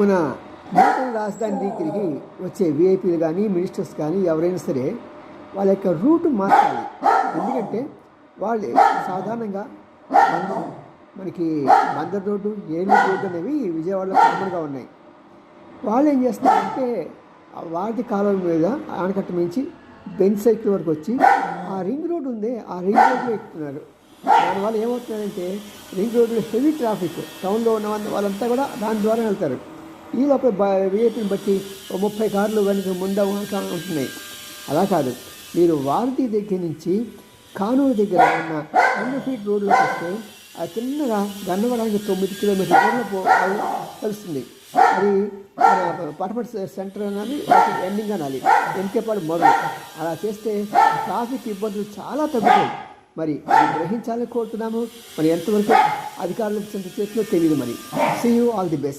మన నూతన రాజధాని దగ్గరికి వచ్చే విఐపీలు కానీ మినిస్టర్స్ కానీ ఎవరైనా సరే వాళ్ళ యొక్క రూట్ మార్చాలి. ఎందుకంటే వాళ్ళు సాధారణంగా మనం మనకి బందర్ రోడ్డు ఏలూరు రోడ్డు అనేవి విజయవాడలో కామన్గా ఉన్నాయి. వాళ్ళు ఏం చేస్తారంటే ఆ వాటి మీద ఆనకట్ట మించి బెంచ్ సైకిల్ వరకు వచ్చి ఆ రింగ్ రోడ్ ఉంది ఆ రింగ్ రోడ్లో ఎక్కుతున్నారు. దానివల్ల ఏమవుతుందంటే రింగ్ రోడ్లో హెవీ ట్రాఫిక్. టౌన్లో ఉన్న వాళ్ళంతా కూడా దాని ద్వారా వెళ్తారు. ఈ లోపల విఐపీని బట్టి ముప్పై కార్లు వెనక ముందు ఉంటున్నాయి. అలా కాదు. మీరు వారధి దగ్గర నుంచి కానూరు దగ్గర ఉన్న రెండు ఫీట్ రోడ్లోకి వస్తే ఆ చిన్నగా గన్నవరానికి తొమ్మిది కిలోమీటర్ దూరంలో పో కలుస్తుంది అది పటపట్ సెంటర్ అనాలి ఎండింగ్ అనాలి. ఎంకేపాడు మొదలు. అలా చేస్తే ట్రాఫిక్ ఇబ్బందులు చాలా తగ్గుతాయి. మరి అది గ్రహించాలని కోరుతున్నాము. మరి ఎంతవరకు అధికారులకు చెంత చేతిలో తెలియదు మరి. See you all the best